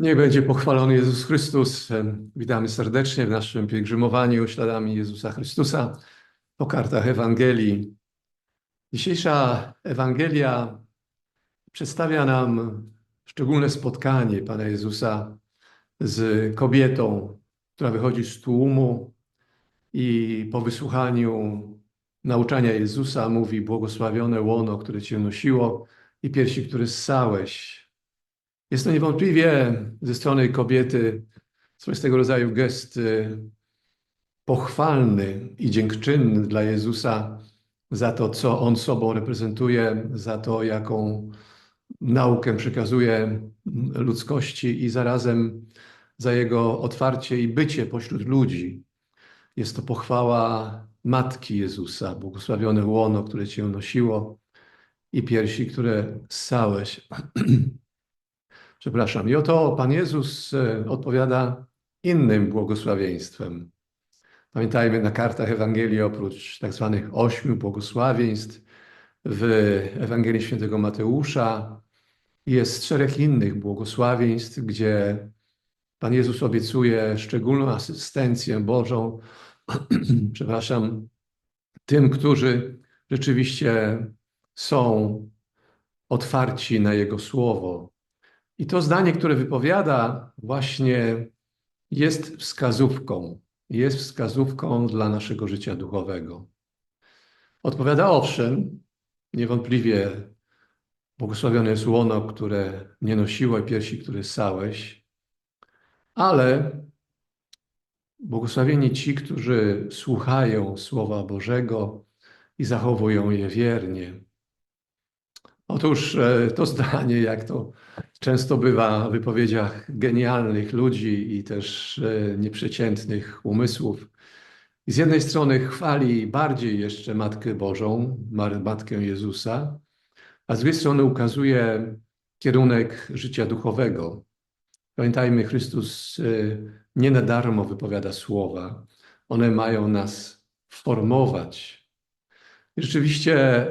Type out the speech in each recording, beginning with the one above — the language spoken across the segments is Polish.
Niech będzie pochwalony Jezus Chrystus. Witamy serdecznie w naszym pielgrzymowaniu śladami Jezusa Chrystusa po kartach Ewangelii. Dzisiejsza Ewangelia przedstawia nam szczególne spotkanie Pana Jezusa z kobietą, która wychodzi z tłumu i po wysłuchaniu nauczania Jezusa mówi błogosławione łono, które Cię nosiło i piersi, które ssałeś. Jest to niewątpliwie ze strony kobiety swoistego rodzaju gest y, pochwalny i dziękczynny dla Jezusa za to, co On sobą reprezentuje, za to, jaką naukę przekazuje ludzkości i zarazem za Jego otwarcie i bycie pośród ludzi. Jest to pochwała Matki Jezusa, błogosławione łono, które Cię nosiło i piersi, które ssałeś. Przepraszam. I oto Pan Jezus e, odpowiada innym błogosławieństwem. Pamiętajmy, na kartach Ewangelii oprócz tak zwanych ośmiu błogosławieństw w Ewangelii Świętego Mateusza jest szereg innych błogosławieństw, gdzie Pan Jezus obiecuje szczególną asystencję Bożą, przepraszam, tym, którzy rzeczywiście są otwarci na Jego Słowo, i to zdanie, które wypowiada, właśnie jest wskazówką, jest wskazówką dla naszego życia duchowego. Odpowiada owszem, niewątpliwie błogosławione jest łono, które nie nosiło i piersi, które ssałeś, ale błogosławieni ci, którzy słuchają Słowa Bożego i zachowują je wiernie. Otóż e, to zdanie, jak to często bywa w wypowiedziach genialnych ludzi i też e, nieprzeciętnych umysłów, z jednej strony chwali bardziej jeszcze Matkę Bożą, Matkę Jezusa, a z drugiej strony ukazuje kierunek życia duchowego. Pamiętajmy, Chrystus e, nie na darmo wypowiada słowa. One mają nas formować. I rzeczywiście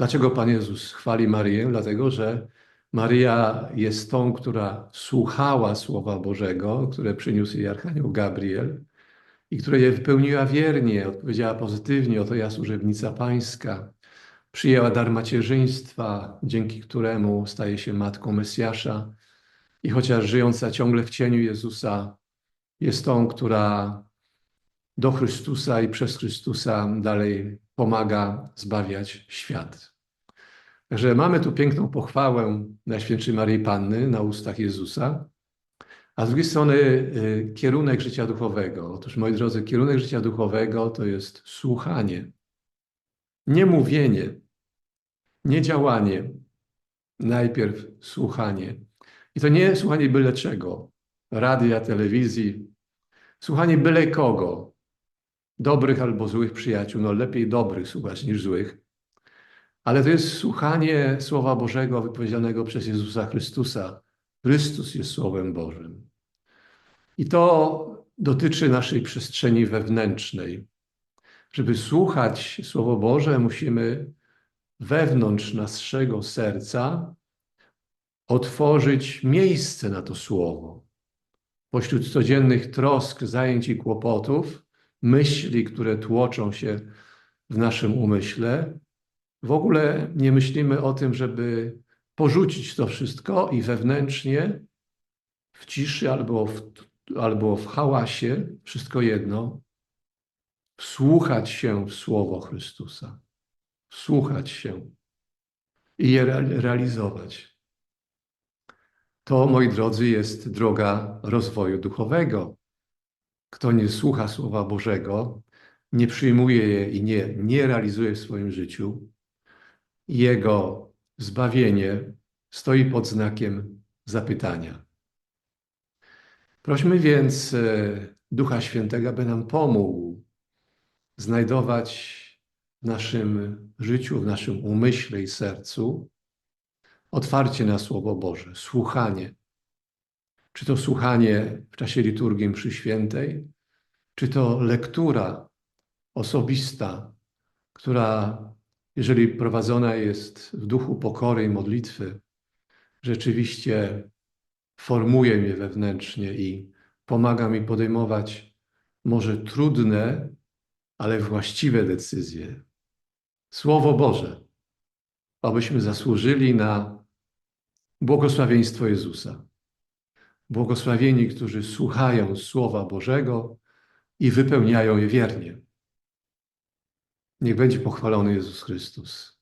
Dlaczego Pan Jezus chwali Marię? Dlatego, że Maria jest tą, która słuchała Słowa Bożego, które przyniósł jej Archanioł Gabriel i która je wypełniła wiernie, odpowiedziała pozytywnie, oto ja służebnica Pańska. Przyjęła dar macierzyństwa, dzięki któremu staje się matką Mesjasza i chociaż żyjąca ciągle w cieniu Jezusa, jest tą, która do Chrystusa i przez Chrystusa dalej pomaga zbawiać świat. Także mamy tu piękną pochwałę Najświętszej Maryi Panny na ustach Jezusa, a z drugiej strony y, kierunek życia duchowego. Otóż, moi drodzy, kierunek życia duchowego to jest słuchanie, nie mówienie, nie działanie, najpierw słuchanie. I to nie słuchanie byle czego, radia, telewizji, słuchanie byle kogo, dobrych albo złych przyjaciół. No lepiej dobrych słuchać niż złych. Ale to jest słuchanie Słowa Bożego wypowiedzianego przez Jezusa Chrystusa. Chrystus jest Słowem Bożym. I to dotyczy naszej przestrzeni wewnętrznej. Żeby słuchać Słowo Boże, musimy wewnątrz naszego serca otworzyć miejsce na to Słowo. Pośród codziennych trosk, zajęć i kłopotów, myśli, które tłoczą się w naszym umyśle, w ogóle nie myślimy o tym, żeby porzucić to wszystko i wewnętrznie w ciszy albo w, albo w hałasie, wszystko jedno, wsłuchać się w Słowo Chrystusa, wsłuchać się i je realizować. To, moi drodzy, jest droga rozwoju duchowego. Kto nie słucha Słowa Bożego, nie przyjmuje je i nie, nie realizuje w swoim życiu, jego zbawienie stoi pod znakiem zapytania. Prośmy więc e, Ducha Świętego, aby nam pomógł znajdować w naszym życiu, w naszym umyśle i sercu otwarcie na Słowo Boże, słuchanie. Czy to słuchanie w czasie liturgii mszy świętej, czy to lektura osobista, która jeżeli prowadzona jest w duchu pokory i modlitwy, rzeczywiście formuje mnie wewnętrznie i pomaga mi podejmować może trudne, ale właściwe decyzje. Słowo Boże, abyśmy zasłużyli na błogosławieństwo Jezusa. Błogosławieni, którzy słuchają Słowa Bożego i wypełniają je wiernie. Niech będzie pochwalony Jezus Chrystus.